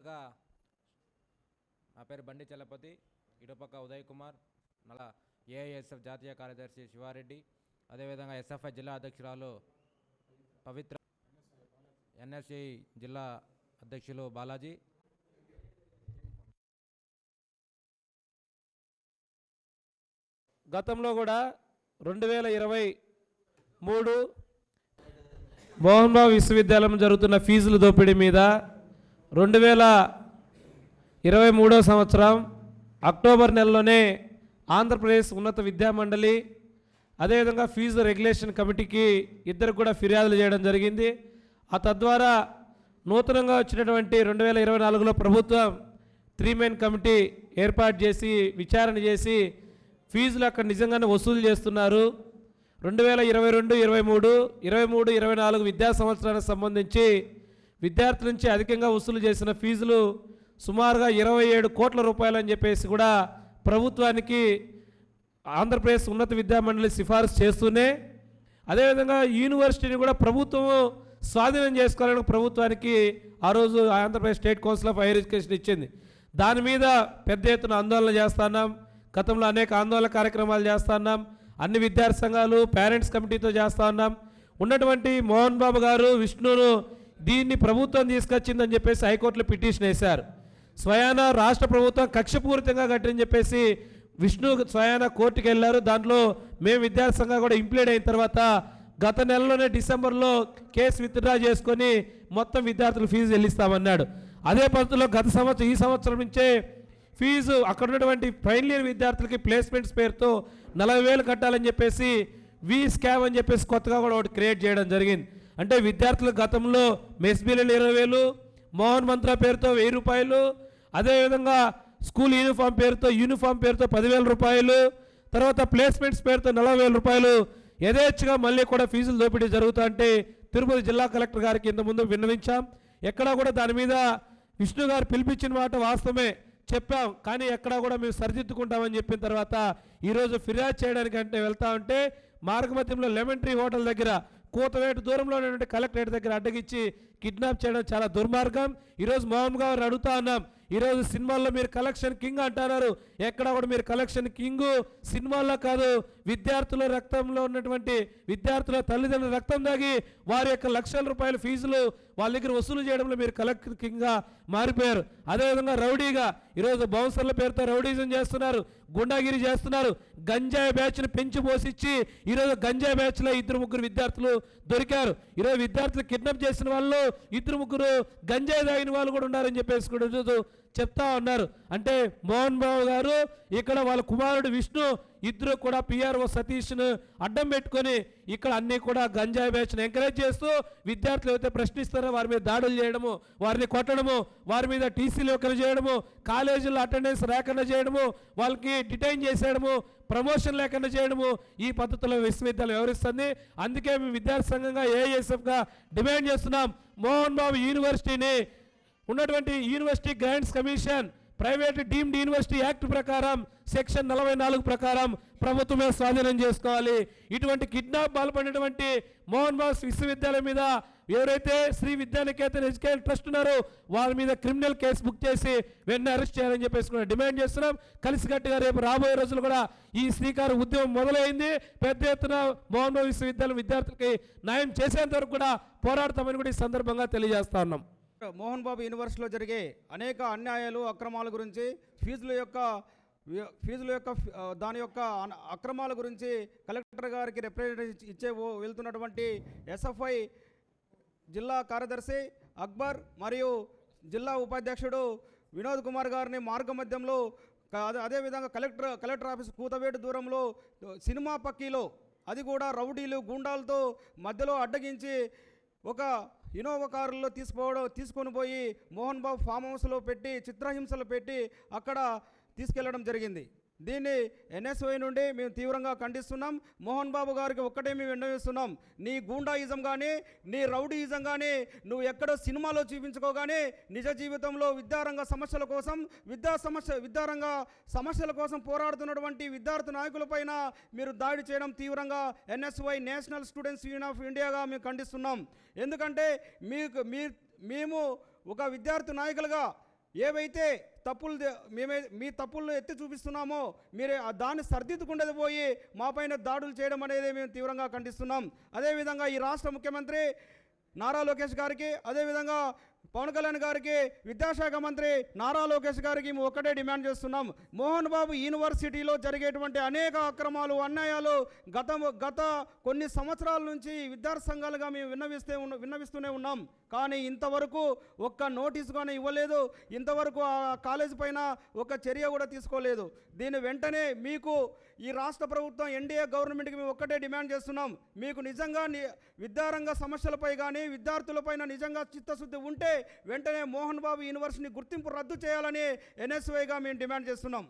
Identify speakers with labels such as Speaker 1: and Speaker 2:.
Speaker 1: గా నా పేరు బండి చలపతి ఇటుపక్క ఉదయ్ కుమార్ మళ్ళా ఏఐఎస్ఎఫ్ జాతీయ కార్యదర్శి శివారెడ్డి అదేవిధంగా ఎస్ఎఫ్ఐ జిల్లా అధ్యక్షురాలు పవిత్ర ఎన్ఎస్సి జిల్లా అధ్యక్షులు బాలాజీ.
Speaker 2: గతంలో కూడా రెండు వేల ఇరవై మూడు మోహన్బాబు విశ్వవిద్యాలయం జరుగుతున్న ఫీజుల దోపిడీ మీద రెండు వేల ఇరవై మూడో సంవత్సరం అక్టోబర్ నెలలోనే ఆంధ్రప్రదేశ్ ఉన్నత విద్యా మండలి అదేవిధంగా ఫీజు రెగ్యులేషన్ కమిటీకి ఇద్దరు కూడా ఫిర్యాదులు చేయడం జరిగింది. ఆ తద్వారా నూతనంగా వచ్చినటువంటి రెండు వేల ఇరవై నాలుగులో ప్రభుత్వం త్రీ మెయిన్ కమిటీ ఏర్పాటు చేసి విచారణ చేసి ఫీజులు అక్కడ నిజంగానే వసూలు చేస్తున్నారు. రెండు వేల ఇరవై రెండు ఇరవై మూడు ఇరవై మూడు ఇరవై నాలుగు విద్యా సంవత్సరానికి సంబంధించి విద్యార్థుల నుంచి అధికంగా వసూలు చేసిన ఫీజులు సుమారుగా ఇరవై ఏడు కోట్ల రూపాయలని చెప్పేసి కూడా ప్రభుత్వానికి ఆంధ్రప్రదేశ్ ఉన్నత విద్యామండలి సిఫార్సు చేస్తూనే అదేవిధంగా యూనివర్సిటీని కూడా ప్రభుత్వం స్వాధీనం చేసుకోవాలని ప్రభుత్వానికి ఆ రోజు Andhra Pradesh state council of higher education ఇచ్చింది. దాని మీద పెద్ద ఎత్తున ఆందోళన చేస్తున్నాం గతంలో అనేక ఆందోళన కార్యక్రమాలు చేస్తున్నాం అన్ని విద్యార్థి సంఘాలు పేరెంట్స్ కమిటీతో చేస్తా ఉన్నాం. ఉన్నటువంటి మోహన్ బాబు గారు విష్ణును దీన్ని ప్రభుత్వం తీసుకొచ్చిందని చెప్పేసి హైకోర్టులో పిటిషన్ వేశారు. స్వయాన రాష్ట్ర ప్రభుత్వం కక్షపూరితంగా కట్టని చెప్పేసి విష్ణు స్వయాన కోర్టుకు వెళ్ళారు. దాంట్లో మేము విద్యార్థి సంఘం కూడా ఇంప్లీడ్ అయిన తర్వాత గత నెలలోనే డిసెంబర్లో కేసు విత్డ్రా చేసుకొని మొత్తం విద్యార్థులు ఫీజు చెల్లిస్తామన్నాడు. అదే పద్ధతిలో గత సంవత్సరం ఈ సంవత్సరం నుంచే ఫీజు అక్కడ ఉన్నటువంటి ఫైనల్ ఇయర్ విద్యార్థులకి ప్లేస్మెంట్స్ పేరుతో నలభై వేలు కట్టాలని చెప్పేసి వీ స్కామ్ అని చెప్పేసి కొత్తగా కూడా ఒకటి క్రియేట్ చేయడం జరిగింది. అంటే విద్యార్థుల గతంలో మెస్ ఇరవై వేలు మోహన్ మంత్ర పేరుతో వెయ్యి రూపాయలు అదేవిధంగా స్కూల్ యూనిఫామ్ పేరుతో యూనిఫామ్ పేరుతో పదివేల రూపాయలు తర్వాత ప్లేస్మెంట్స్ పేరుతో నలభై వేల రూపాయలు. యథేచ్ఛగా మళ్ళీ కూడా ఫీజులు దోపిడీ జరుగుతా అంటే తిరుపతి జిల్లా కలెక్టర్ గారికి ఇంత ముందు విన్నవించాం. ఎక్కడా కూడా దాని మీద విష్ణు గారు పిలిపించిన మాట వాస్తవమే చెప్పాం. కానీ ఎక్కడా కూడా మేము సరిదిద్దుకుంటామని చెప్పిన తర్వాత ఈరోజు ఫిర్యాదు చేయడానికి అంటే వెళ్తా ఉంటే మార్గమధ్యంలో లెమన్ ట్రీ హోటల్ దగ్గర కూతవేటు దూరంలో ఉన్నటువంటి కలెక్టరేట్ దగ్గర అడ్డగించి కిడ్నాప్ చేయడం చాలా దుర్మార్గం. ఈరోజు మోహన్ గారు అడుగుతా ఉన్నాం ఈరోజు సినిమాల్లో మీరు కలెక్షన్ కింగ్ అంటున్నారు. ఎక్కడ కూడా మీరు కలెక్షన్ కింగ్ సినిమాల్లో కాదు. విద్యార్థుల రక్తంలో ఉన్నటువంటి విద్యార్థుల తల్లిదండ్రుల రక్తం దాగి వారి యొక్క లక్షల రూపాయల ఫీజులు వాళ్ళ దగ్గర వసూలు చేయడంలో మీరు కలెక్టర్ కింగ్గా మారిపోయారు. అదేవిధంగా రౌడీగా ఈరోజు బౌన్సర్ల పేరుతో రౌడీజం చేస్తున్నారు గుండాగిరి చేస్తున్నారు. గంజాయి బ్యాచ్ను పెంచి పోసిచ్చి ఈరోజు గంజాయి బ్యాచ్లో ఇద్దరు ముగ్గురు విద్యార్థులు దొరికారు. ఈరోజు విద్యార్థులు కిడ్నాప్ చేసిన వాళ్ళు ఇద్దరు ముగ్గురు గంజాయి తాగిన వాళ్ళు కూడా ఉన్నారని చెప్పేసి కూడా చెప్తా ఉన్నారు. అంటే మోహన్ బాబు గారు ఇక్కడ వాళ్ళ కుమారుడు విష్ణు ఇద్దరు కూడా పిఆర్ఓ సతీష్ను అడ్డం పెట్టుకొని ఇక్కడ అన్నీ కూడా గంజాయి బ్యాచ్ను ఎంకరేజ్ చేస్తూ విద్యార్థులు అయితే ప్రశ్నిస్తారో వారి మీద దాడులు చేయడము వారిని కొట్టడము వారి మీద టీసీలు ఒకరు చేయడము కాలేజీలో అటెండెన్స్ లేకుండా చేయడము వాళ్ళకి డిటైన్ చేసేయడము ప్రమోషన్ లేకుండా చేయడము ఈ పద్ధతిలో విశ్వవిద్యాలయం వ్యవహరిస్తుంది. అందుకే మేము విద్యార్థి సంఘంగా ఏఎస్ఎఫ్గా డిమాండ్ చేస్తున్నాం. మోహన్ బాబు యూనివర్సిటీని ఉన్నటువంటి university grants commission private deemed university act ప్రకారం సెక్షన్ నలభై నాలుగు ప్రకారం ప్రభుత్వమే స్వాధీనం చేసుకోవాలి. ఇటువంటి కిడ్నాప్ పాల్పడినటువంటి మోహన్ బాస్ విశ్వవిద్యాలయం మీద ఎవరైతే శ్రీ విద్యానికేతన్ ఎడ్యుకేషన్ ట్రస్ట్ ఉన్నారో వారి మీద క్రిమినల్ కేసు బుక్ చేసి వెంటనే అరెస్ట్ చేయాలని చెప్పేసి కూడా డిమాండ్ చేస్తున్నాం. కలిసికట్టుగా రేపు రాబోయే రోజులు కూడా ఈ శ్రీకారు ఉద్యమం మొదలైంది. పెద్ద ఎత్తున మోహన్ బాబు విశ్వవిద్యాలయం విద్యార్థులకి న్యాయం చేసేంత వరకు కూడా పోరాడతామని కూడా ఈ సందర్భంగా తెలియజేస్తా ఉన్నాం.
Speaker 3: మోహన్ బాబు యూనివర్సిటీలో జరిగే అనేక అన్యాయాలు అక్రమాల గురించి ఫీజుల యొక్క ఫీజుల యొక్క దాని యొక్క అక్రమాల గురించి కలెక్టర్ గారికి రిప్రజెంటేషన్ ఇచ్చే వెళ్తున్నటువంటి ఎస్ఎఫ్ఐ జిల్లా కార్యదర్శి అక్బర్ మరియు జిల్లా ఉపాధ్యక్షుడు వినోద్ కుమార్ గారిని మార్గమధ్యంలో అదే- అదేవిధంగా కలెక్టర్ కలెక్టర్ ఆఫీస్ కూతవేటు దూరంలో సినిమా పక్కీలో అది కూడా రౌడీలు గూండాలతో మధ్యలో అడ్డగించి ఒక ఇనోవా కారులో తీసుకోవడం తీసుకొని పోయి మోహన్ బాబు ఫామ్ హౌస్లో పెట్టి చిత్రహింసలు పెట్టి అక్కడ తీసుకెళ్ళడం జరిగింది. దీన్ని ఎన్ఎస్వై నుండి మేము తీవ్రంగా ఖండిస్తున్నాం. మోహన్ బాబు గారికి ఒక్కటే మేము విన్నవిస్తున్నాం. నీ గూండాయిజం కానీ నీ రౌడీయిజం కానీ నువ్వు ఎక్కడో సినిమాలో చూపించుకోగానే నిజ జీవితంలో విద్యారంగ సమస్యల కోసం విద్యా సమస్య విద్యారంగ సమస్యల కోసం పోరాడుతున్నటువంటి విద్యార్థి నాయకులపైన మీరు దాడి చేయడం తీవ్రంగా NSUI national students union of ఇండియాగా మేము ఖండిస్తున్నాం. ఎందుకంటే మీకు మీ మేము ఒక విద్యార్థి నాయకులుగా ఏవైతే తప్పులు మేమే మీ తప్పులను ఎత్తి చూపిస్తున్నామో మీరే ఆ దాన్ని సర్దిద్దుకుండేది పోయి మా పైన దాడులు చేయడం అనేది మేము తీవ్రంగా ఖండిస్తున్నాం. అదేవిధంగా ఈ రాష్ట్ర ముఖ్యమంత్రి నారా లోకేష్ గారికి అదేవిధంగా పవన్ కళ్యాణ్ గారికి విద్యాశాఖ మంత్రి నారా లోకేష్ గారికి మేము ఒక్కటే డిమాండ్ చేస్తున్నాం. మోహన్ బాబు యూనివర్సిటీలో జరిగేటువంటి అనేక అక్రమాలు అన్యాయాలు గత గత కొన్ని సంవత్సరాల నుంచి విద్యార్థి సంఘాలుగా మేము విన్నవిస్తే ఉన్న విన్నవిస్తూనే ఉన్నాం. కానీ ఇంతవరకు ఒక్క నోటీసు కానీ ఇవ్వలేదు. ఇంతవరకు ఆ కాలేజీ పైన ఒక చర్య కూడా తీసుకోలేదు. దీని వెంటనే మీకు ఈ రాష్ట్ర ప్రభుత్వం ఎన్డీఏ గవర్నమెంట్కి మేము ఒక్కటే డిమాండ్ చేస్తున్నాం. మీకు నిజంగా విద్యారంగ సమస్యలపై కానీ విద్యార్థులపైన నిజంగా చిత్తశుద్ధి ఉంటే వెంటనే మోహన్ బాబు యూనివర్సిటీని గుర్తింపు రద్దు చేయాలని ఎన్ఎస్వైగా మేము డిమాండ్ చేస్తున్నాం.